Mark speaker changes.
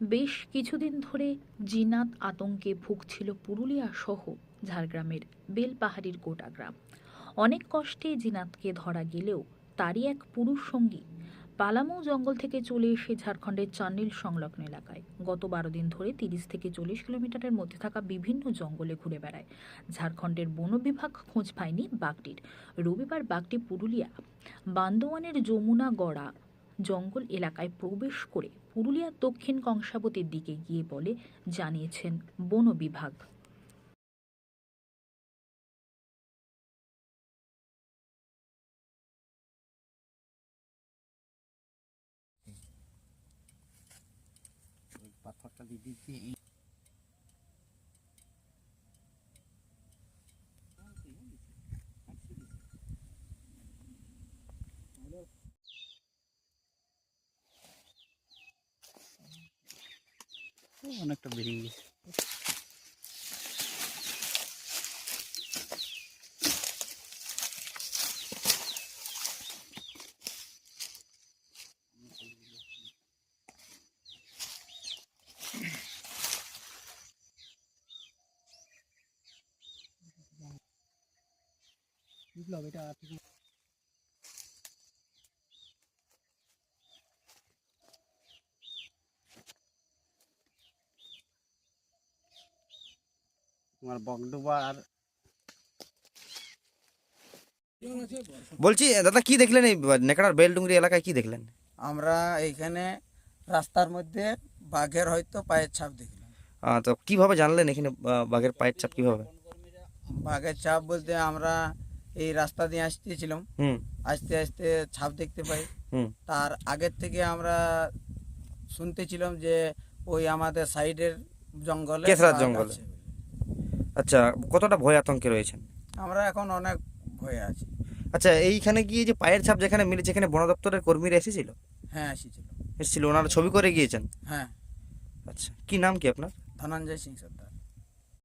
Speaker 1: বেশ কিছুদিন ধরে জিনাত আতঙ্কে ভুগছিল পুরুলিয়া সহ ঝাড়গ্রামের বেলপাহাড়ির গোটা গ্রাম। অনেক কষ্টে জিনাতকে ধরা গেলেও তারই এক পুরুষ সঙ্গী পালামৌ জঙ্গল থেকে চলে এসে ঝাড়খণ্ডের চান্ডিল সংলগ্ন এলাকায়। গত বারো দিন ধরে তিরিশ থেকে চল্লিশ কিলোমিটারের মধ্যে থাকা বিভিন্ন জঙ্গলে ঘুরে বেড়ায়। ঝাড়খণ্ডের বন বিভাগ খোঁজ পায়নি বাঘটির। রবিবার বাঘটি পুরুলিয়া, বান্দোয়ানের যমুনা গড়া জঙ্গল এলাকায় প্রবেশ করে পুরুলিয়ার দক্ষিণ কংসাবতীর দিকে গিয়ে বলে, জানিয়েছেন বন বিভাগ।
Speaker 2: পাথরটা দিয়ে অনেকটা বেরিয়ে গেছে। বিপ্লব এটা তোমার বগডুবা আর
Speaker 3: বলছি দাদা কি দেখলেন এই নেকড়ার বেলডুঙ্গরি এলাকায়? কি দেখলেন?
Speaker 4: আমরা এইখানে রাস্তার মধ্যে বাঘের হয়তো পায়ের ছাপ দেখলাম।
Speaker 3: তো কীভাবে জানলেন এখানে বাঘের পায়ের ছাপ কীভাবে?
Speaker 4: বাঘের ছাপ বলতে আমরা এই রাস্তা দিয়ে আসতেছিলাম। আস্তে আস্তে ছাপ দেখতে পাই। তার আগের থেকে আমরা শুনতেছিলাম যে ওই আমাদের সাইডের জঙ্গলে
Speaker 3: জঙ্গলে। আচ্ছা কতটা ভয় আতঙ্কে রয়েছেন?
Speaker 4: আমরা এখন অনেক ভয়ে আছি।
Speaker 3: আচ্ছা এইখানে গিয়ে যে পায়ের ছাপ যেখানে মিলেছে এখানে বন দপ্তরের কর্মীরা এসেছিল?
Speaker 4: হ্যাঁ এসেছিল।
Speaker 3: এসেছিল ওনারা ছবি করে গিয়েছেন?
Speaker 4: হ্যাঁ।
Speaker 3: আচ্ছা কি নাম কি আপনার?
Speaker 4: ধনঞ্জয় সিং সর্দার।